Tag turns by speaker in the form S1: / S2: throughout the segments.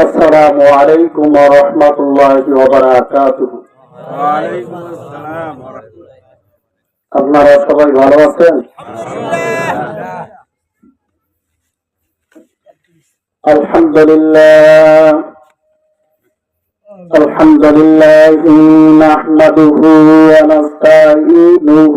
S1: السلام عليكم ورحمة الله وبركاته
S2: ওয়ালাইকুম আসসালাম ওয়া রাহমাতুল্লাহ।
S1: আপনারা সবাই ভালো আছেন الحمد لله الحمد لله نحمده ونستعينه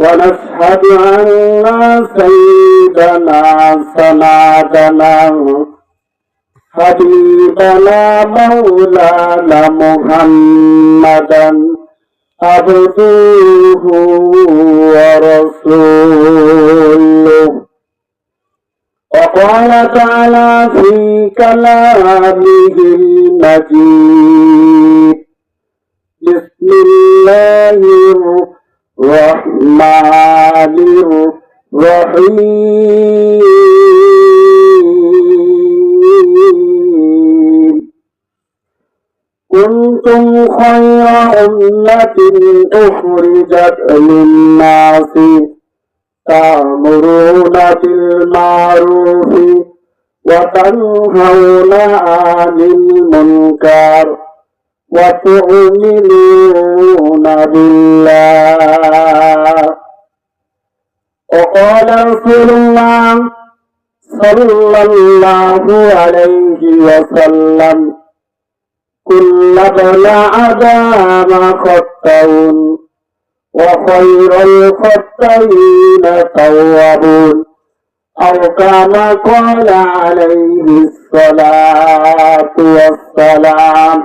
S1: ونشهد أن سيدنا سنادنا حبيبنا مولانا محمدا عبده ورسوله وقال تعالى في كلامه المجيد بسم الله الرحمن الرحيم. كنتم خير أمة أخرجت للناس تأمرون بالمعروف وتنهون عن المنكر. وتؤمنون بالله وقال رسول الله صلى الله عليه وسلم كل ابن آدم خطأ وخير الخطين توابون أو كما قال عليه الصلاة والسلام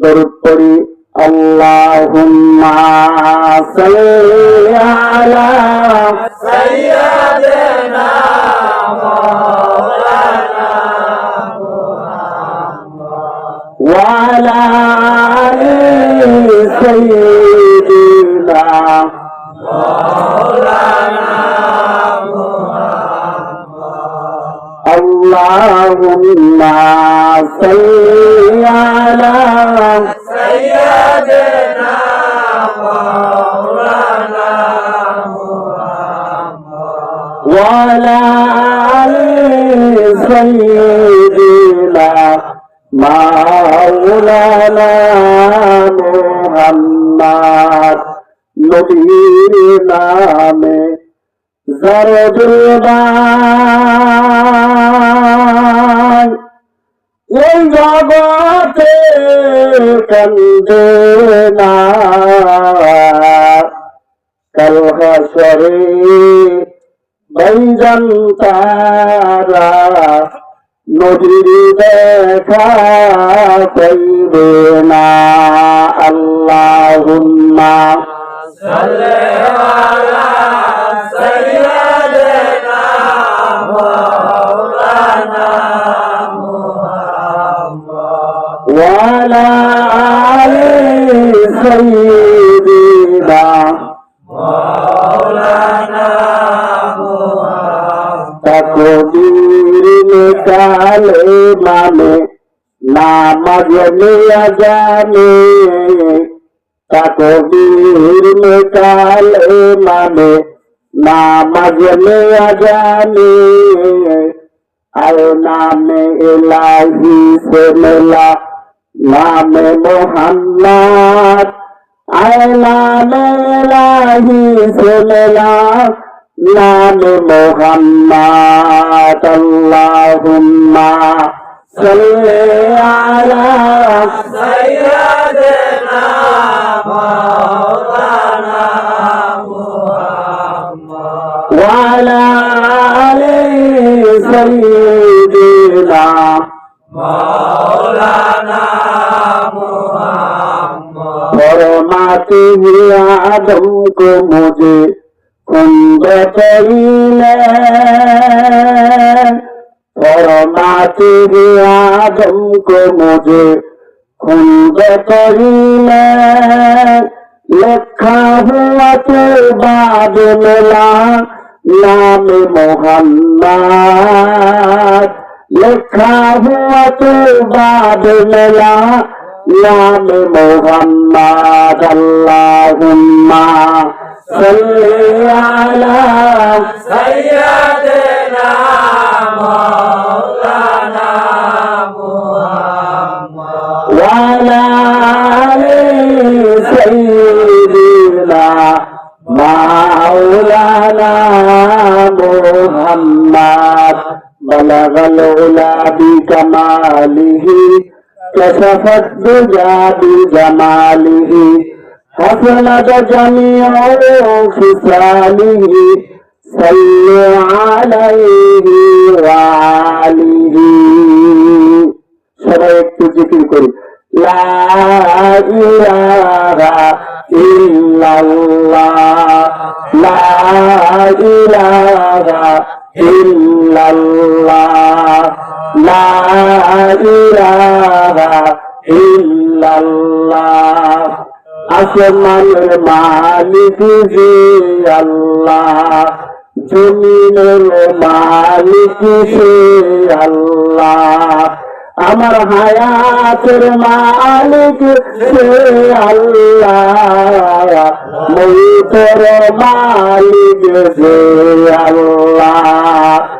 S1: দরুদ পড়ি আল্লাহুম্মা সাল্লি আলা সাইয়্যিদিনা মাওলানা মুহাম্মদ সাইয়্যিদিনা আল্লাহুম্মা সাল্লি আলা وعلى آل سيدنا مولانا محمد নবীর নামে জরদুলবাই এই জগতে কান্দে না। কাল হাসরে বৈজন তারা নদীর দেখা পাইবে না। আল্লাহুম্মা وعلى آل سيدنا مولانا تقدير كلمة নামাজ নিয়া জানে তাকবীর মেটাল মানে নামাজ নিয়া জানে আয় নামে এলাহি সে মেলা নামে মোহাম্মদ। আয় নামে লাহি সুললাহ নামে মোহাম্মদ, আল্লাহুম্মা সাল্লি আলা সাইয়্যিদিনা মাওলানা মুহাম্মদ। ওয়া আলা আলি সাইয়্যিদিনা মাওলানা آتيه العدو مجھے تم بطیلے فرماتی ہے آدم کو مجھے تم بطیلے لکھا ہوا تو بعد ملا نام محمد لکھا ہوا تو بعد ملا يا محمد اللهم صل على سيدنا كشف الدجى بجماله حسنت جميع خصاله صل عليه وعليه সবাই একটু জিকির করি লা ইলাহা ইল্লাল্লাহ লা ইলাহা ইল্লাল্লাহ লা ইলাহা ইল্লাল্লাহ আসমানের মালিক যে আল্লাহ, জমিনের মালিক সে আল্লাহ। আমার হায়াতের মালিক সে আল্লাহ। মৌতের মালিক সে আল্লাহ।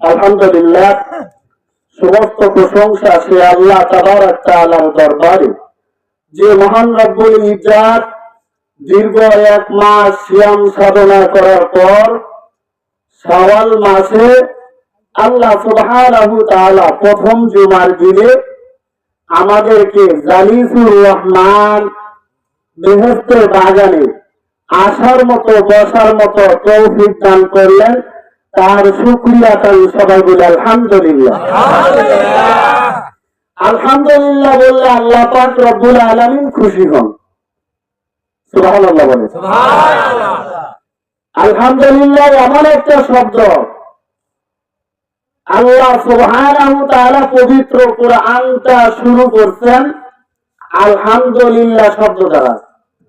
S1: আলহামদুলিল্লাহ, সমস্ত প্রশংসা সে আল্লাহ দরবারে। যে মহান রব্বুল দীর্ঘ এক মাস সাধনা করার পর সওয়াল মাসে আল্লাহ সুবহানাহু তাআলা প্রথম জুমার দিনে আমাদেরকে জালিসুর রহমান বেহেস্তের বাগানে আসার মতো বসার মতো তৌফিক দান করলেন। তার শুক্রিয়া তাই সবাই বলে আলহামদুলিল্লাহ। আলহামদুলিল্লাহ। বললে আল্লাহ পাক রব্বুল আলামিন খুশি হন। সুবহানাল্লাহ বলে। আলহামদুলিল্লাহ এমন একটা শব্দ। আল্লাহ সুবহানাহু তাআলা পবিত্র কোরআনটা শুরু করছেন। আলহামদুলিল্লাহ শব্দ দ্বারা।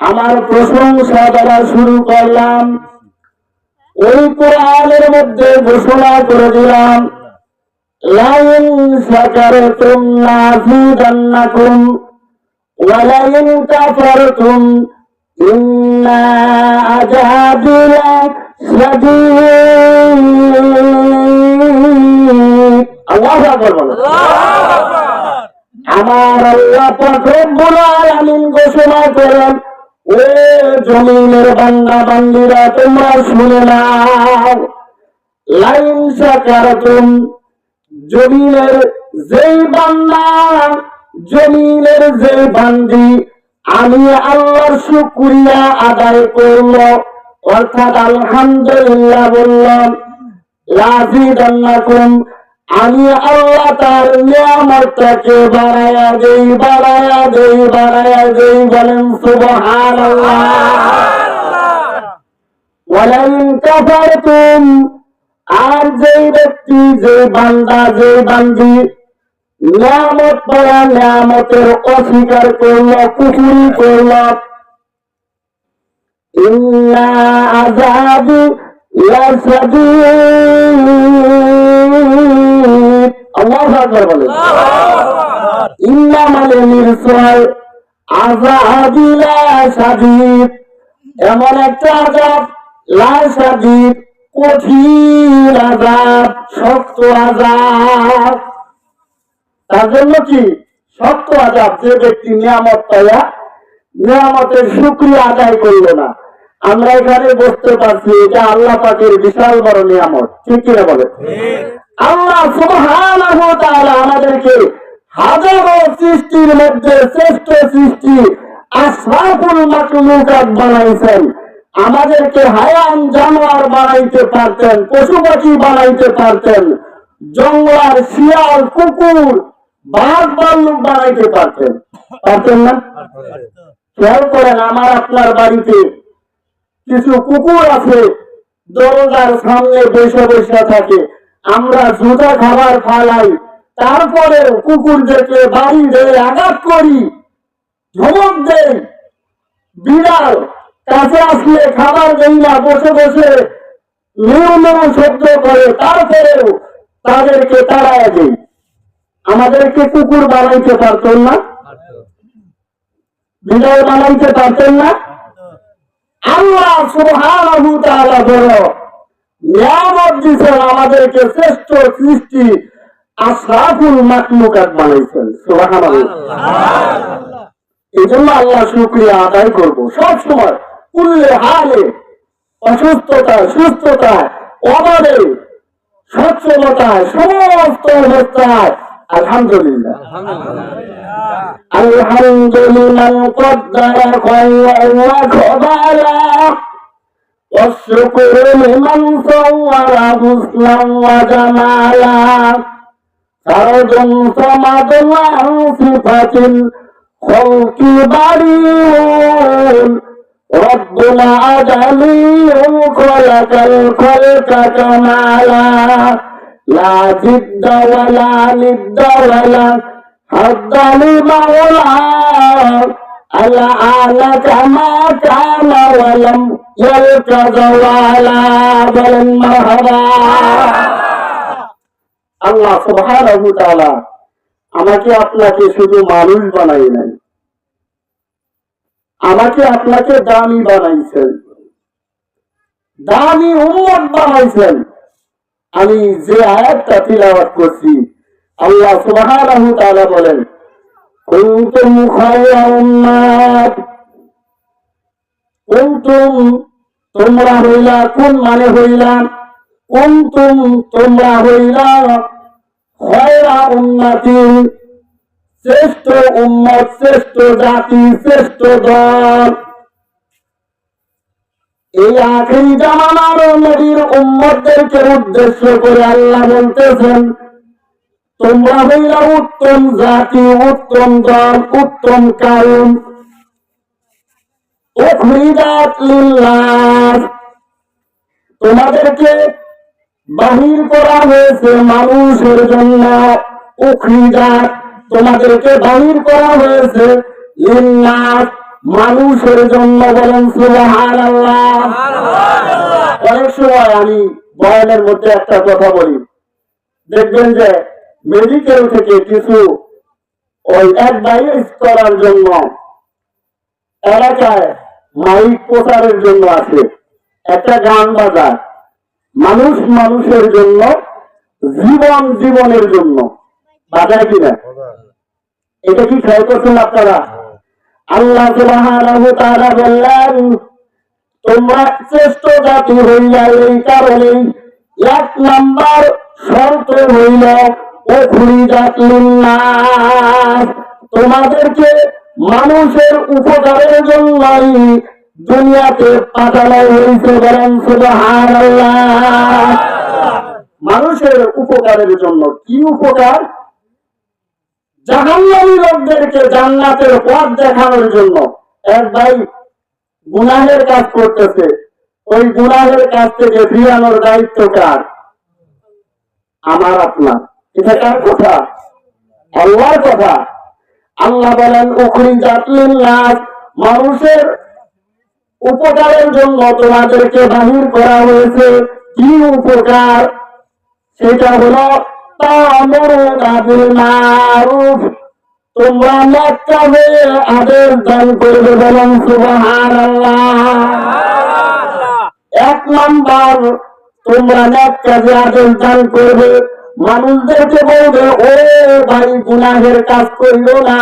S1: আমার প্রশংসা দ্বারা শুরু করলাম। ওই কোরআনের মধ্যে ঘোষণা করে দিলাম লাইন শাকারতুম লাযিদান্নাকুম ওয়া লাইন কাফারতুম ইন্না আল্লাহু আকবার। আমার আল্লাহ পাক রব্বুল আলামিন ঘোষণা করেন ও জমিনের বান্দা বান্দিরা, তোমরা শুনে লাইন জমিনের বান্দা, জমিনের যে বান্দি, আমি আল্লাহর শুক্রিয়া আদায় করল অর্থাৎ আলহামদুলিল্লাহ বললাম, লাজিদান্নাকুম আমি আল্লাহ তার নিয়ামতটাকে বাড়ায়া দেই বাড়ায়া দেই বাড়ায়া দেই, বলেন সুবহানাল্লাহ। কাফারতুম, আর যেই ব্যক্তি যে বান্দা যে বান্দি নিয়ামত পাওয়া নিয়ামতের অস্বীকার করল, কুফুরি করল, ইন্না মানে এমন একটা আজাব কঠিন আজাব, শক্ত আজাব। তার জন্য কি? শক্ত আজাব, যে ব্যক্তি নিয়ামত পাইয়া নিয়ামতের শুক্রিয়া আদায় না। আমরা এখানে বসতে পারছি এটা আল্লাহ পাকের বিশাল বড় নিয়ামত। ঠিক কিনা বলে আল্লাহ সুবহানাহু তাআলা আমাদেরকে হাজারো সৃষ্টির মধ্যে শ্রেষ্ঠ সৃষ্টি মাকলুকাত বানাইছেন। আমাদেরকে হায়ান জানোয়ার বানাইতে পারতেন পশু পাখি বানাইতে পারতেন, জঙ্গলার শিয়াল, কুকুর, বাঘ ভাল্লুক বানাইতে পারতেন। পারতেন না? খেয়াল করেন আমার আপনার বাড়িতে কিছু কুকুর আছে, দরজার সামনে বসে বসে থাকে। আমরা জুতা খাবার ফালাই তারপরে কুকুরদেরকে বাড়ি দিয়ে আঘাত করি। ধমক দেই বিড়াল কাছে আসলে খাবার দেই না বসে বসে মেউ মেউ শব্দ করে, তারপরেও তাদেরকে তাড়ায় দেই। আমাদেরকে কুকুর বানাইতে পারতেন না? বিড়াল বানাইতে পারতেন না? আল্লাহ তাআলা বড় আমাদেরকে শ্রেষ্ঠ সৃষ্টি আশরাফুল মাকলুকাত বানাইছেন এই জন্য আল্লাহ শুক্রিয়া আদায় করব। সব সময় উল্লে হারে অসুস্থতা, সুস্থতা অবাদে সচ্ছলতায়, সমস্ত অবস্থায়, আলহামদুলিল্লাহ। আলহামদুলিল্লাহ والشكر لمن صور حسنا وجمالا فرد صمد عن صفة الخلق بريء ربنا أجلي خلق الخلق كمالا لا جد ولا ند ولا حد لمولى الآن كما كان ولم يلك زوالا بل مرحبا আল্লাহ সুবহানাহু তাআলা আমাকে আপনাকে শুধু মানুষ বানাই নাই আমাকে আপনাকে দামি বানাইছেন দামি উম্মত বানাইছেন আমি যে আয়াতটা তিলাওয়াত করছি আল্লাহ সুবহানাহু তাআলা বলেন কুনতুম খায়রা উম্মাত কুনতুম, তোমরা হইলা কোন মানে হইলা? কুনতুম, তোমরা হইলা খায়রা উম্মাতিন শ্রেষ্ঠ উম্মত, শ্রেষ্ঠ জাতি, শ্রেষ্ঠ দল। এই আখেরি জামানার নবীর উম্মতদেরকে উদ্দেশ্য করে আল্লাহ বলতেছেন তোমরা হইলা উত্তম জাতি উত্তম দল উত্তম কারণ। তোমাদেরকে বাহির করা হয়েছে মানুষের জন্য। উখরিজাত তোমাদেরকে বাহির করা হয়েছে লিল্লাহ। মানুষের জন্য বলেন অনেক সময় আমি বয়ানের মধ্যে একটা কথা বলি। দেখবেন যে মেডিকেল থেকে কিছু ওই অ্যাডভাইস করার জন্য এলাকায় মাইক প্রচারের জন্য আছে একটা গান বাজার মানুষ মানুষের জন্য, জীবন জীবনের জন্য। বাজায় কিনা? এটা কি খেয়াল করছেন আপনারা? আল্লাহ তাআলা বললেন, তোমরা শ্রেষ্ঠ জাতি হইয়া এই কারণেই এক নাম্বার শর্ত হইল তোমাদেরকে মানুষের উপকারের জন্যই দুনিয়াতে পাঠানো হয়েছে বরং মানুষের উপকারের জন্য কি উপকার? লোকদেরকে জান্নাতের পথ দেখানোর জন্য এক ভাই গুনাহের কাজ করতেছে। ওই গুনাহের কাজ থেকে ফিরানোর দায়িত্ব কার? আমার আপনার। এটা কার কথা? আল্লাহর কথা। আল্লাহ বলেন, উখরি জাতলিন নাস, মানুষের উপকারের জন্য তোমাদেরকে বাহির করা হয়েছে কি উপকার? সেটা হলো মারুফ তোমরা নেক কাজে আদেশ দান করবে বলেন, সুবহানাল্লাহ। এক নাম্বার, তোমরা নেক কাজে আদেশ দান করবে মানুষদেরকে বলবে ও ভাই গুনাহের কাজ করিও না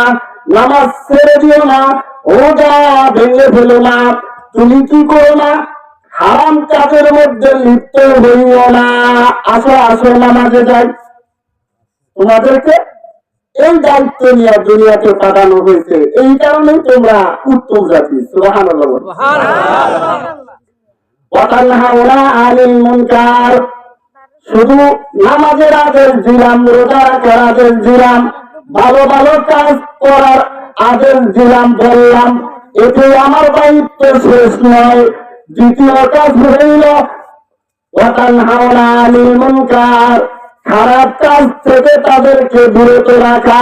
S1: নামাজ ছেড়ে দিও না রোজা ভেঙে ফেলো না তুমি কি করো না? হারাম কাজের মধ্যে লিপ্ত হইও না। আসো আসো নামাজে যাই। তোমাদেরকে এই দায়িত্ব নিয়ে দুনিয়াতে পাঠানো হয়েছে। এই কারণেই তোমরা উত্তম জাতি। কথা না ওয়াতানহাউনা আনিল মুনকার। শুধু নামাজের আদেশ দিলাম, রোজা রাখার আদেশ দিলাম, ভালো ভালো কাজ করার আদেশ দিলাম, বললাম, এতে আমার দায়িত্ব শেষ নয়। দ্বিতীয় কাজ হইল খারাপ কাজ থেকে তাদেরকে বিরত রাখা।